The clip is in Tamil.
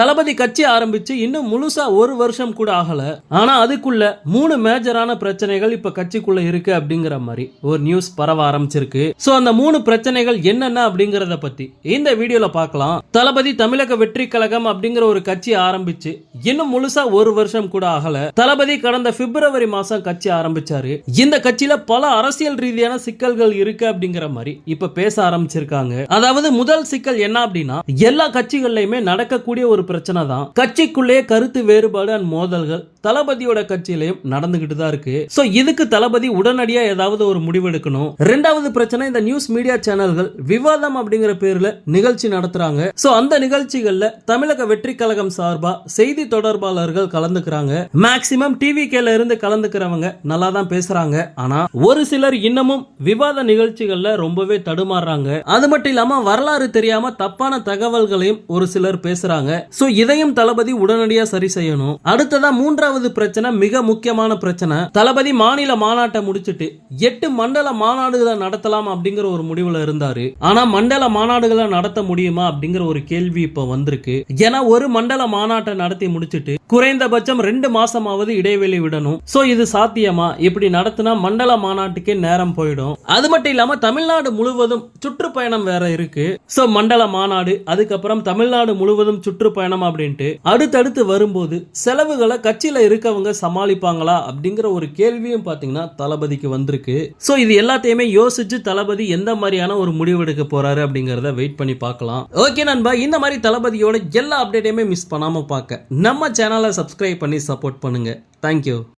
தளபதி கட்சி ஆரம்பிச்சு இன்னும் முழுசா ஒரு வருஷம் கூட ஆகல. ஆனா அதுக்குள்ள மூணு மேஜரான பிரச்சனைகள் இப்ப கட்சிக்குள்ள இருக்கு அப்படிங்கிற மாதிரி ஒரு நியூஸ் பரவ ஆரம்பிச்சிருக்கு. சோ அந்த மூணு பிரச்சனைகள் என்னென்ன அப்படிங்கறத பத்தி இந்த வீடியோல பார்க்கலாம். தளபதி தமிழக வெற்றி கழகம் அப்படிங்கிற ஒரு கட்சி ஆரம்பிச்சு இன்னும் முழுசா ஒரு வருஷம் கூட ஆகல. தளபதி கடந்த பிப்ரவரி மாசம் கட்சி ஆரம்பிச்சாரு. இந்த கட்சியில பல அரசியல் ரீதியான சிக்கல்கள் இருக்கு அப்படிங்கிற மாதிரி இப்ப பேச ஆரம்பிச்சிருக்காங்க. அதாவது முதல் சிக்கல் என்ன அப்படின்னா எல்லா கட்சிகள்லயுமே நடக்கக்கூடிய ஒரு பிரச்சனை தான் கட்சிக்குள்ளே கருத்து வேறுபாடு அண்ட் மோதல்கள் தளபதியோட கட்சியிலையும் நடந்துகிட்டு தான் இருக்கு. சோ இதுக்கு தளபதி உடனடியா ஏதாவது ஒரு முடிவெடுக்கணும் ரெண்டாவது பிரச்சனை இந்த நியூஸ் மீடியா சேனல்கள் விவாதம் அப்படிங்கிற பேர்ல நிகழ்ச்சி நடத்துறாங்க. சோ அந்த நிகழ்ச்சிகள்ல தமிழக வெற்றி கழகம் சார்பா செய்தி தொடர்பாளர்கள் கலந்துக்கிறாங்க. மேக்சிமம் டிவி கேல இருந்து கலந்துக்கிறவங்க நல்லா தான் பேசுறாங்க. ஆனா ஒரு சிலர் இன்னமும் விவாத நிகழ்ச்சிகள்ல ரொம்பவே தடுமாறுறாங்க. அது மட்டும் இல்லாம வரலாறு தெரியாம தப்பான தகவல்களையும் ஒரு சிலர் பேசுறாங்க. சோ இதையும் தளபதி உடனடியா சரி செய்யணும். அடுத்ததா மூன்றாவது பிரச்சனை மிக முக்கியமான பிரச்சனை. தளபதி மாநில மாநாட்டை முடிச்சிட்டு எட்டு மண்டல மாநாடுகளை நடத்தலாம் அப்படிங்கிற ஒரு முடிவுல இருந்தாரு. ஆனா மண்டல மாநாடுகளை நடத்த முடியுமா அப்படிங்கிற ஒரு கேள்வி இப்ப வந்திருக்கு. ஏன்னா ஒரு மண்டல மாநாட்டை நடத்தி முடிச்சிட்டு குறைந்தபட்சம் ரெண்டு மாசமாவது இடைவெளி விடணும். சோ இது சாத்தியமா? இப்படி நடத்தினா மண்டல மாநாட்டுக்கே நேரம் போயிடும். அது மட்டும் இல்லாம தமிழ்நாடு முழுவதும் சுற்றுப்பயணம் வேற இருக்கு. சோ மண்டல மாநாடு அதுக்கப்புறம் தமிழ்நாடு முழுவதும் சுற்றுப்பயணம் அப்படின்ட்டு அடுத்தடுத்து வரும்போது செலவுகளை கட்சியில இருக்கவங்க சமாளிப்பாங்களா அப்படிங்கிற ஒரு கேள்வியும் பாத்தீங்கன்னா தளபதிக்கு வந்திருக்கு. சோ இது எல்லாத்தையுமே யோசிச்சு தளபதி எந்த மாதிரியான ஒரு முடிவு எடுக்க போறாரு அப்படிங்கறத வெயிட் பண்ணி பார்க்கலாம். ஓகே நண்பா இந்த மாதிரி தளபதியோட எல்லா அப்டேட்டையுமே மிஸ் பண்ணாம பார்க்க. நம்ம சேனலை சப்ஸ்கிரைப் பண்ணி சப்போர்ட் பண்ணுங்க. தேங்க்யூ